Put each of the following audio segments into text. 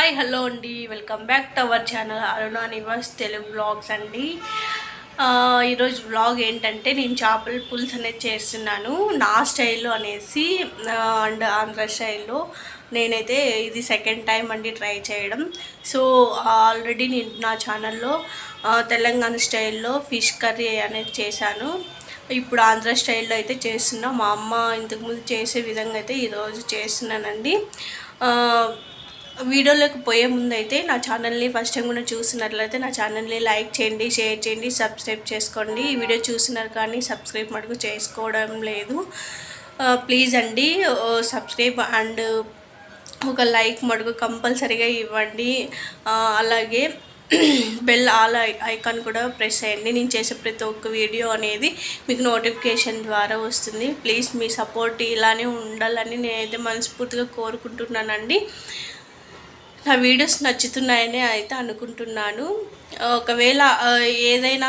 Hi hello అండి. Welcome back to our channel Aruna Nivas Telugu blogs అండి. ఈరోజు blog ఏంటంటే నేను చేపల పులుసు అనేది చేస్తున్నాను. నా స్టైల్లో అనేసి అండ్ ఆంధ్ర స్టైల్లో నేనైతే ఇది సెకండ్ టైం అండి ట్రై చేయడం. సో ఆల్రెడీ నేను నా ఛానల్లో తెలంగాణ స్టైల్లో ఫిష్ కర్రీ అనేది చేశాను. ఇప్పుడు ఆంధ్ర స్టైల్లో అయితే చేస్తున్నా. మా అమ్మ ఇంతకుముందు చేసే విధంగా అయితే ఈరోజు చేస్తున్నానండి. వీడియోలోకి పోయే ముందు అయితే నా ఛానల్ని ఫస్ట్ టైం కూడా చూసినట్లయితే నా ఛానల్ని లైక్ చేయండి షేర్ చేయండి సబ్స్క్రైబ్ చేసుకోండి. ఈ వీడియో చూసినారు కానీ సబ్స్క్రైబ్ మటుకు చేసుకోవడం లేదు. ప్లీజ్ అండి సబ్స్క్రైబ్ అండ్ ఒక లైక్ మటుకు కంపల్సరీగా ఇవ్వండి. అలాగే బెల్ ఆల్ ఐకాన్ కూడా ప్రెస్ చేయండి. నేను చేసే ప్రతి ఒక్క వీడియో అనేది మీకు నోటిఫికేషన్ ద్వారా వస్తుంది. ప్లీజ్ మీ సపోర్ట్ ఇలానే ఉండాలని నేనైతే మనస్ఫూర్తిగా కోరుకుంటున్నానండి. నా వీడియోస్ నచ్చుతున్నాయని అయితే అనుకుంటున్నాను. ఒకవేళ ఏదైనా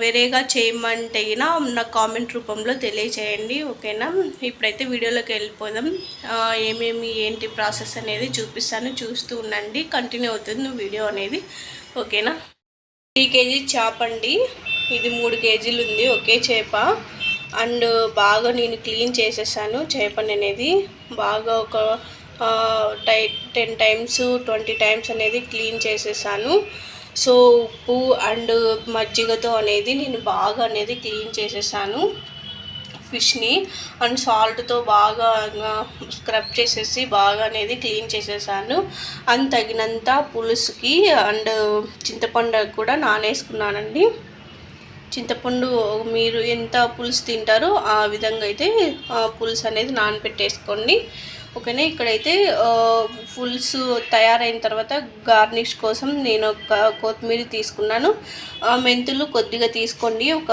వేరేగా చేయమంటే అయినా నా కామెంట్ రూపంలో తెలియచేయండి ఓకేనా? ఇప్పుడైతే వీడియోలోకి వెళ్ళిపోదాం. ఏమేమి ఏంటి ప్రాసెస్ అనేది చూపిస్తాను. చూస్తూ ఉండండి. కంటిన్యూ అవుతుంది వీడియో అనేది ఓకేనా? త్రీ కేజీ చేప అండి. ఇది మూడు కేజీలు ఉంది ఒకే చేప. అండ్ బాగా నేను క్లీన్ చేసేసాను చేపని అనేది. బాగా ఒక టై టెన్ టైమ్స్ ట్వంటీ టైమ్స్ అనేది క్లీన్ చేసేసాను. సో ఉప్పు అండ్ మజ్జిగతో అనేది నేను బాగా అనేది క్లీన్ చేసేసాను. ఫిష్ని అండ్ సాల్ట్తో బాగా స్క్రబ్ చేసేసి బాగా అనేది క్లీన్ చేసేసాను. అండ్ తగినంత పులుసుకి అండ్ చింతపండు కూడా నానేసుకున్నానండి. చింతపండు మీరు ఎంత పులుసు తింటారో ఆ విధంగా అయితే ఆ పులుసు అనేది నానబెట్టేసుకోండి ఓకేనా? ఇక్కడైతే ఫుల్స్ తయారైన తర్వాత గార్నిష్ కోసం నేను ఒక కొత్తిమీర తీసుకున్నాను. ఆ, మెంతులు కొద్దిగా తీసుకోండి. ఒక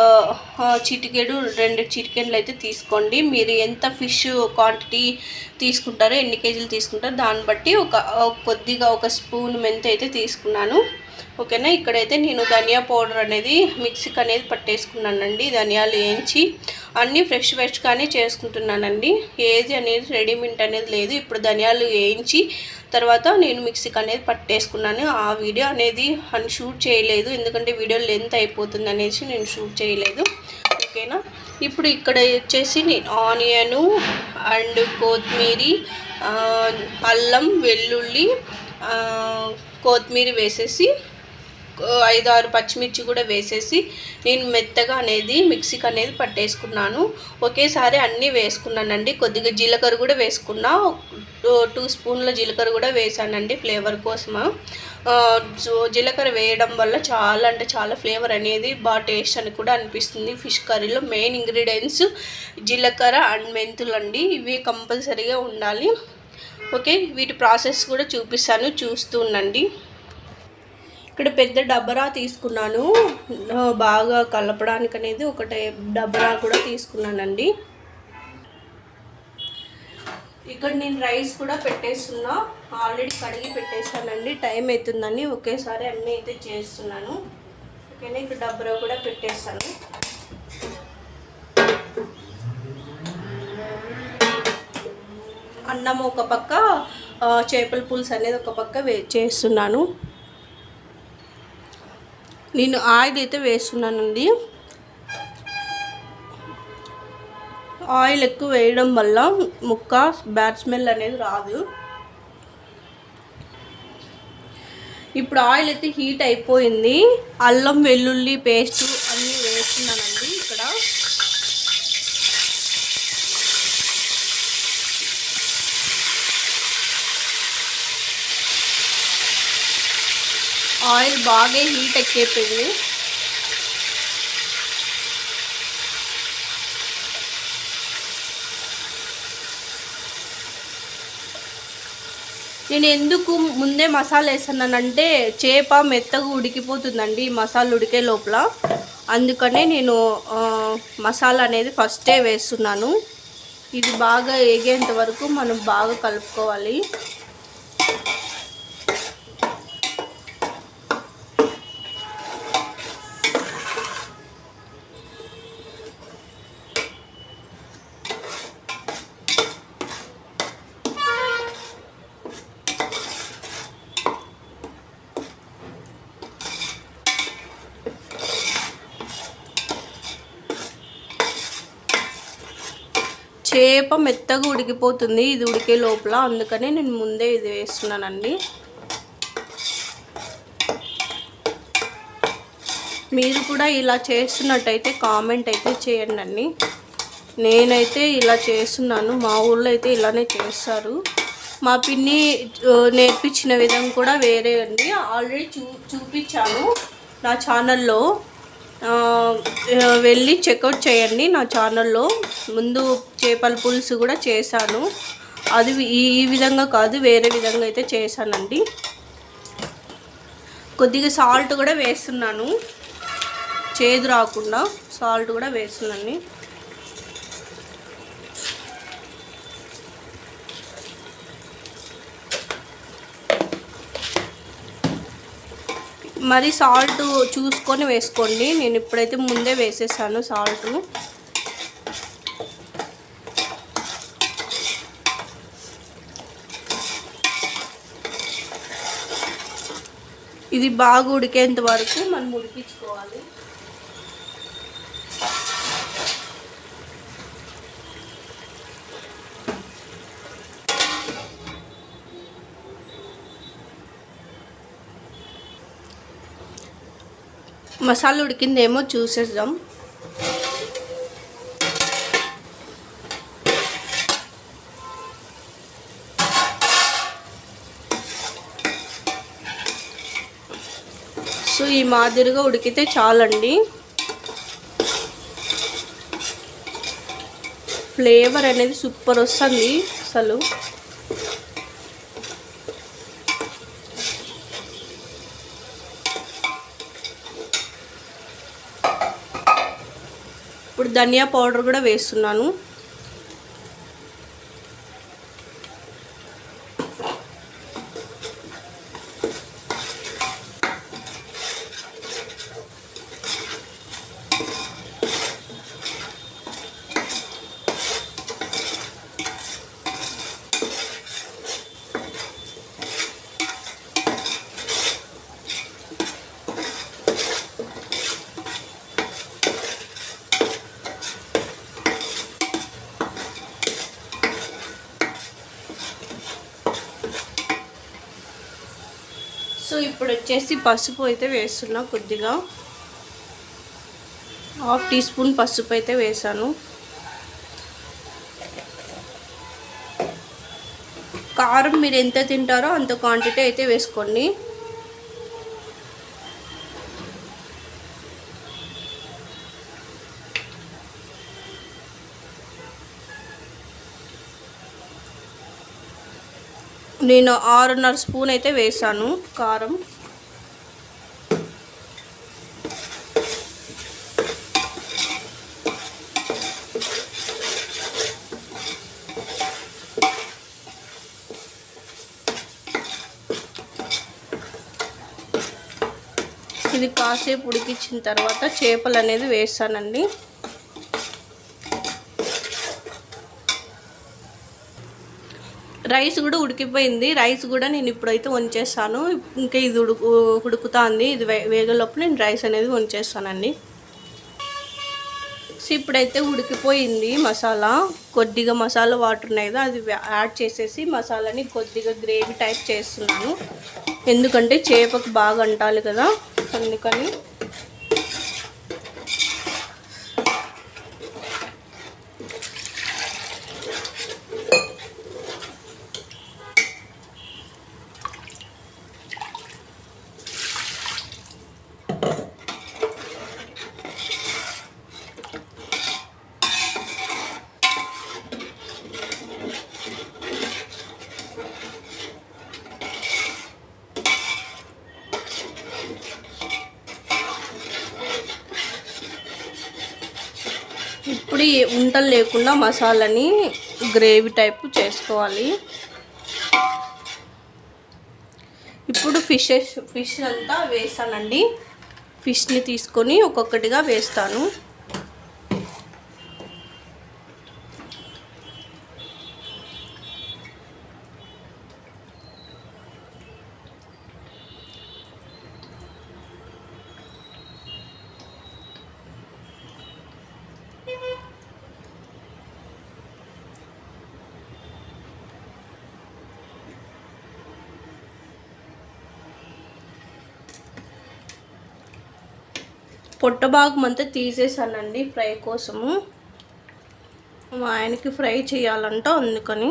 చిటికెడు రెండు చిటికెన్లు అయితే తీసుకోండి. మీరు ఎంత ఫిష్ క్వాంటిటీ తీసుకుంటారో ఎన్ని కేజీలు తీసుకుంటారో దాన్ని బట్టి ఒక ఒక కొద్దిగా ఒక స్పూన్ మెంతి అయితే తీసుకున్నాను. ఓకేనా? ఇక్కడైతే నేను ధనియా పౌడర్ అనేది మిక్సీకి అనేది పట్టేసుకున్నానండి. ధనియాలు వేయించి అన్నీ ఫ్రెష్ ఫ్రెష్గానే చేసుకుంటున్నానండి. ఏది అనేది రెడీమేడ్ అనేది లేదు. ఇప్పుడు ధనియాలు వేయించి తర్వాత నేను మిక్సీకి అనేది పట్టేసుకున్నాను. ఆ వీడియో అనేది అని షూట్ చేయలేదు. ఎందుకంటే వీడియో లెంత్ అయిపోతుంది అనేసి నేను షూట్ చేయలేదు. ఓకేనా? ఇప్పుడు ఇక్కడ వచ్చేసి నేను ఆనియను అండ్ కొత్తిమీర అల్లం వెల్లుల్లి కొత్తిమీర వేసేసి ఐదు ఆరు పచ్చిమిర్చి కూడా వేసేసి నేను మెత్తగా అనేది మిక్సీకి అనేది పట్టేసుకున్నాను. ఒకేసారి అన్నీ వేసుకున్నానండి. కొద్దిగా జీలకర్ర కూడా వేసుకున్నా. టూ స్పూన్ల జీలకర్ర కూడా వేసానండి ఫ్లేవర్ కోసము. జీలకర్ర వేయడం వల్ల చాలా అంటే చాలా ఫ్లేవర్ అనేది బాగా టేస్ట్ అని కూడా అనిపిస్తుంది. ఫిష్ కర్రీలో మెయిన్ ఇంగ్రీడియంట్స్ జీలకర్ర అండ్ మెంతులు అండి ఇవి కంపల్సరీగా ఉండాలి. ఓకే వీటి ప్రాసెస్ కూడా చూపిస్తాను చూస్తూ ఉండండి ఇక్కడ పెద్ద డబ్బరా తీసుకున్నాను. బాగా కలపడానికి అనేది ఒకటి డబ్బరా కూడా తీసుకున్నానండి. ఇక్కడ నేను రైస్ కూడా పెట్టేస్తున్నా. ఆల్రెడీ కడిగి పెట్టేసానండి టైం అవుతుందని ఒకేసారి అన్నీ అయితే చేస్తున్నాను. ఓకేనా ఇక్కడ డబ్బరా కూడా పెట్టేస్తాను. అన్నం ఒక పక్క చేపల పులుసు అనేది ఒక పక్క వే చేస్తున్నాను. నేను ఆయిల్ అయితే వేస్తున్నానండి. ఆయిల్ ఎక్కువ వేయడం వల్ల ముక్క బ్యాడ్ స్మెల్ అనేది రాదు. ఇప్పుడు ఆయిల్ అయితే హీట్ అయిపోయింది. అల్లం వెల్లుల్లి పేస్ట్ అన్నీ వేస్తున్నానండి ఇక్కడ. ఆయిల్ బాగా హీట్ ఎక్కిపోయింది నేను ఎందుకు ముందే మసాలా వేస్తున్నానంటే చేప మెత్తగా ఉడికిపోతుందండి ఈ మసాలా ఉడికే లోపల. అందుకనే నేను మసాలా అనేది ఫస్టే వేస్తున్నాను. ఇది బాగా ఏగేంత వరకు మనం బాగా కలుపుకోవాలి. చేప మెత్తగా ఉడికిపోతుంది. ఇది ఉడికే లోపల అందుకనే నేను ముందే ఇది వేస్తున్నానండి. మీరు కూడా ఇలా చేస్తున్నట్టయితే కామెంట్ అయితే చేయండి అండి నేనైతే ఇలా చేస్తున్నాను. మా ఊళ్ళో అయితే ఇలానే చేస్తారు. మా పిన్ని నేర్పించిన విధం కూడా వేరే అండి. ఆల్రెడీ చూ చూపించాను నా ఛానల్లో. వెళ్ళి చెక్అవుట్ చేయండి నా ఛానల్లో. ముందు చేపల పులుసు కూడా చేశాను. అది ఈ ఈ విధంగా కాదు వేరే విధంగా అయితే చేశానండి. కొద్దిగా సాల్ట్ కూడా వేస్తున్నాను. చేదు రాకుండా సాల్ట్ కూడా వేస్తున్నాను. మరి సాల్ట్ చూసుకొని వేసుకోండి. నేను ఇప్పుడైతే ముందే వేసేసాను సాల్ట్ ఇది బాగా ఉడికేంత వరకు మనం ఉడికించుకోవాలి. మసాలా ఉడికిందేమో చూసేద్దాం. సో ఈ మాదిరిగా ఉడికితే చాలండి. ఫ్లేవర్ అనేది సూపర్ వస్తుంది అసలు. ఇప్పుడు ధనియా పౌడర్ కూడా వేస్తున్నాను. సో ఇప్పుడు వచ్చేసి పసుపు అయితే వేస్తున్నా కొద్దిగా. హాఫ్ టీ స్పూన్ పసుపు అయితే వేసాను. కారం మీరు ఎంత తింటారో అంత క్వాంటిటీ అయితే వేసుకోండి. నేను ఆరున్నర స్పూన్ అయితే వేసాను కారం. ఇది కాసేపు ఉడికించిన తర్వాత చేపలు అనేది వేస్తానండి రైస్ కూడా ఉడికిపోయింది. రైస్ కూడా నేను ఇప్పుడైతే వంచేస్తాను. ఇంకా ఇది ఉడుకు ఉడుకుతుంది. ఇది వే వేగలోపు నేను రైస్ అనేది వంచేస్తానండి. సో ఇప్పుడైతే ఉడికిపోయింది మసాలా. కొద్దిగా మసాలా వాటర్ ఉన్నాయి కదా అది యాడ్ చేసేసి మసాలాని కొద్దిగా గ్రేవీ టైప్ చేస్తున్నాను. ఎందుకంటే చేపకు బాగా అంటాలి కదా అందుకని ఇప్పుడు లేకుండా మసాలాని గ్రేవీ టైపు చేసుకోవాలి. ఇప్పుడు ఫిషెస్ ఫిష్ అంతా వేస్తానండి ఫిష్ని తీసుకొని ఒక్కొక్కటిగా వేస్తాను. పొట్ట భాగం అంతా తీసేసానండి ఫ్రై కోసము. మా ఆయనకి ఫ్రై చేయాలంట అందుకని.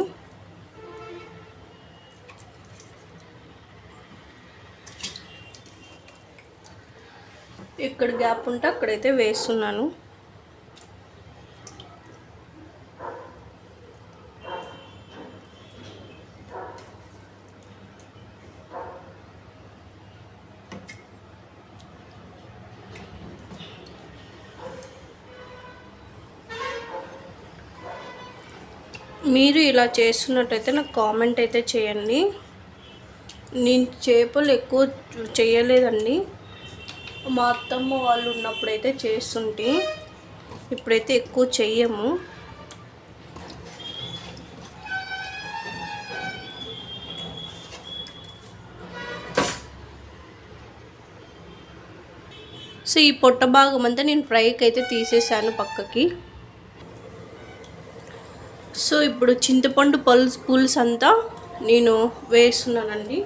ఇక్కడ గ్యాప్ ఉంటే అక్కడైతే వేస్తున్నాను. మీరు ఇలా చేస్తున్నట్టయితే నాకు కామెంట్ అయితే చేయండి. నేను చేపలు ఎక్కువ చేయలేదండి. మా అత్తమ్మ వాళ్ళు ఉన్నప్పుడైతే చేస్తుంటే ఇప్పుడైతే ఎక్కువ చెయ్యము. సో ఈ పొట్ట భాగం అంతా నేను ఫ్రైకి అయితే తీసేసాను పక్కకి. సో ఇప్పుడు చింతపండు పల్స్ పులుసు అంతా నేను వేస్తున్నానండి.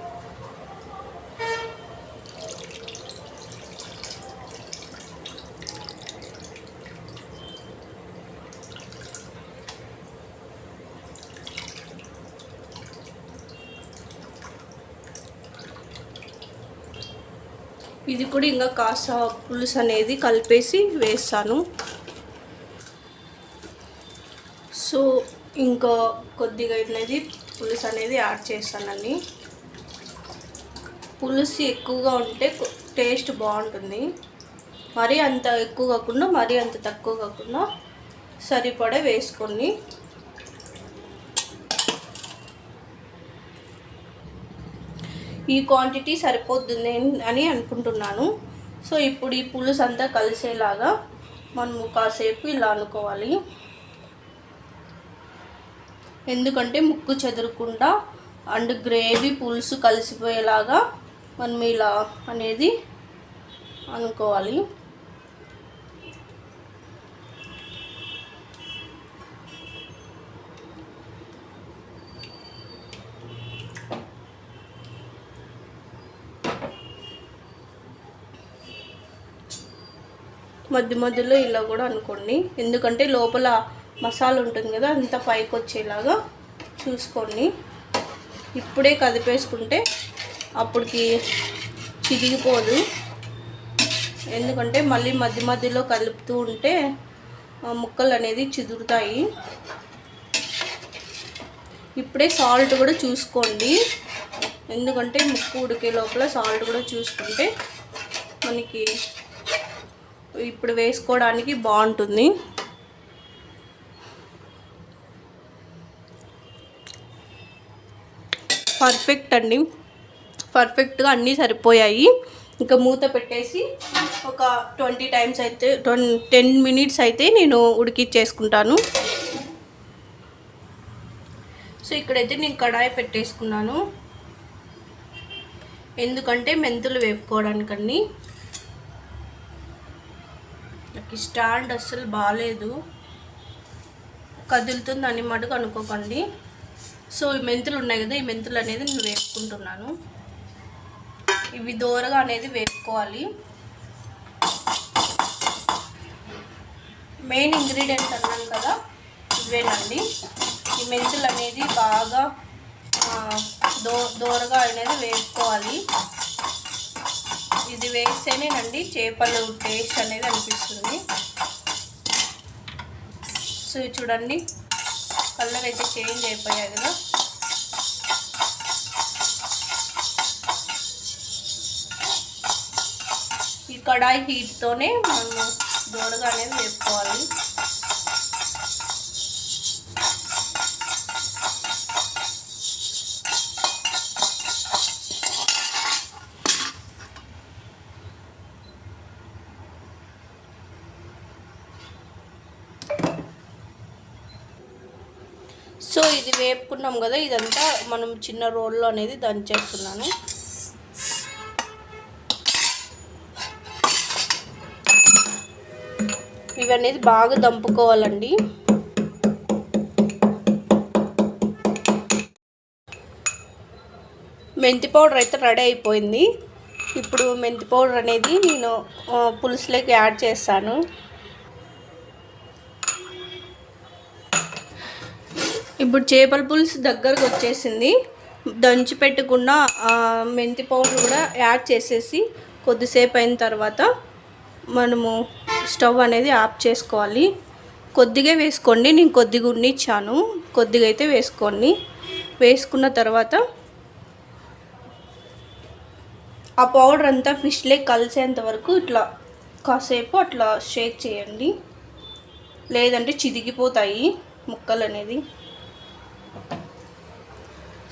ఇది కూడా ఇంకా కాస్త పులుసు అనేది కలిపేసి వేస్తాను. సో ఇంకా కొద్దిగా అనేది పులుసు అనేది యాడ్ చేస్తానండి పులుసు ఎక్కువగా ఉంటే టేస్ట్ బాగుంటుంది. మరీ అంత ఎక్కువ కాకుండా మరీ అంత తక్కువ కాకుండా సరిపడే వేసుకొని. ఈ క్వాంటిటీ సరిపోతుంది అని అనుకుంటున్నాను. సో ఇప్పుడు ఈ పులుసు అంతా కలిసేలాగా మనము కాసేపు ఇలా అనుకోవాలి. ఎందుకంటే ముక్కు చెదరకుండా అండ్ గ్రేవీ పులుసు కలిసిపోయేలాగా మనం ఇలా అనేది అనుకోవాలి. మధ్య మధ్యలో ఇలా కూడా అనుకోండి. ఎందుకంటే లోపల మసాలా ఉంటుంది కదా అంత పైకి వచ్చేలాగా చూసుకోండి. ఇప్పుడే కదిపేసుకుంటే అప్పటికి చిరిగిపోదు ఎందుకంటే మళ్ళీ మధ్య మధ్యలో కలుపుతూ ఉంటే ముక్కలు అనేది చిదురుతాయి. ఇప్పుడే సాల్ట్ కూడా చూసుకోండి. ఎందుకంటే ముక్కు ఉడికే లోపల సాల్ట్ కూడా చూసుకుంటే మనకి ఇప్పుడు వేసుకోవడానికి బాగుంటుంది. పర్ఫెక్ట్ అండి. పర్ఫెక్ట్గా అన్నీ సరిపోయాయి. ఇంకా మూత పెట్టేసి ఒక ట్వంటీ టైమ్స్ అయితే ట్వంటీ టెన్ మినిట్స్ అయితే నేను ఉడికిచ్చేసుకుంటాను. సో ఇక్కడైతే నేను కడాయి పెట్టేసుకున్నాను. ఎందుకంటే మెంతులు వేపుకోవడానికన్నీ. నాకు స్టాండ్ అస్సలు బాగాలేదు కదులుతుంది అని మటుకు అనుకోకండి. సో ఈ మెంతులు ఉన్నాయి కదా ఈ మెంతులు అనేది నేను వేపుకుంటున్నాను. ఇవి దూరగా అనేది వేపుకోవాలి. మెయిన్ ఇంగ్రీడియంట్ అన్నాను కదా ఇవేనండి. ఈ మెంతులు అనేది బాగా దో దూరగా అనేది వేసుకోవాలి ఇది వేస్తేనేనండి చేపలు టేస్ట్ అనేది అనిపిస్తుంది. సో చూడండి. కలర్ అయితే చేంజ్ అయిపోయాయి కదా. ఈ కడాయి హీట్తోనే మనం దూరగా అనేది వేసుకోవాలి. సో ఇది వేపుకున్నాం కదా ఇదంతా మనం చిన్న రోల్లో అనేది దంచేస్తున్నాను. ఇవి అనేది బాగా దంపుకోవాలండి. మెంతి పౌడర్ అయితే రెడీ అయిపోయింది. ఇప్పుడు మెంతి పౌడర్ అనేది నేను పులుసులోకి యాడ్ చేస్తాను. ఇప్పుడు చేపల పులుసు దగ్గరకు వచ్చేసింది. దంచి పెట్టుకున్న మెంతి పౌడర్ కూడా యాడ్ చేసేసి కొద్దిసేపు అయిన తర్వాత మనము స్టవ్ అనేది ఆఫ్ చేసుకోవాలి. కొద్దిగా వేసుకోండి. నేను కొద్దిగా ఉన్నిచ్చాను కొద్దిగా అయితే వేసుకోండి. వేసుకున్న తర్వాత ఆ పౌడర్ అంతా ఫిష్లే కలిసేంత వరకు ఇట్లా కాసేపు అట్లా షేక్ చేయండి. లేదంటే చిదిగిపోతాయి ముక్కలు అనేది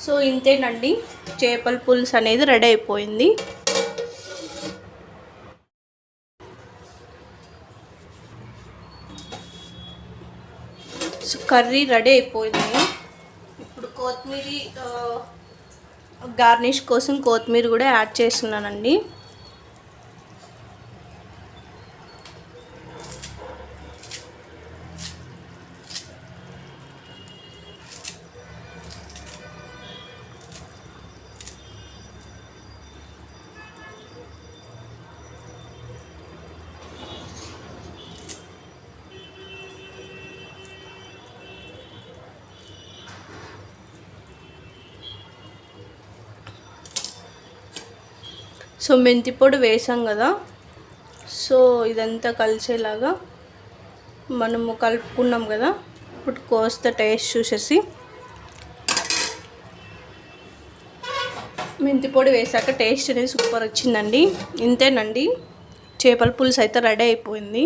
సో ఇంతేనండి. చేపల పులుసు అనేది రెడీ అయిపోయింది. సో కర్రీ రెడీ అయిపోయింది. ఇప్పుడు కొత్తిమీర గార్నిష్ కోసం కొత్తిమీర కూడా యాడ్ చేస్తున్నానండి. సో మెంతి పొడి వేసాం కదా. సో ఇదంతా కలిసేలాగా మనము కలుపుకున్నాం కదా. ఇప్పుడు కోస్త టేస్ట్ చూసేసి. మెంతి పొడి వేసాక టేస్ట్ అనేది సూపర్ వచ్చిందండి. ఇంతేనండి. చేపల పులుసు అయితే రెడీ అయిపోయింది.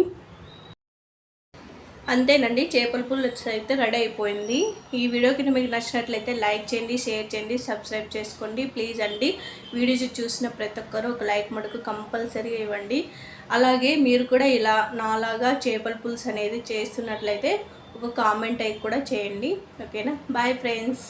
అంతేనండి చేపల పులుసు అయితే రెడీ అయిపోయింది. ఈ వీడియోకి మీకు నచ్చినట్లయితే లైక్ చేయండి షేర్ చేయండి సబ్స్క్రైబ్ చేసుకోండి. ప్లీజ్ అండి వీడియోస్ చూసిన ప్రతి ఒక్కరూ ఒక లైక్ మటుకు కంపల్సరీగా ఇవ్వండి. అలాగే మీరు కూడా ఇలా నాలాగా చేపల పులుసు అనేది చేస్తున్నట్లయితే ఒక కామెంట్ అయి కూడా చేయండి. ఓకేనా? Bye friends.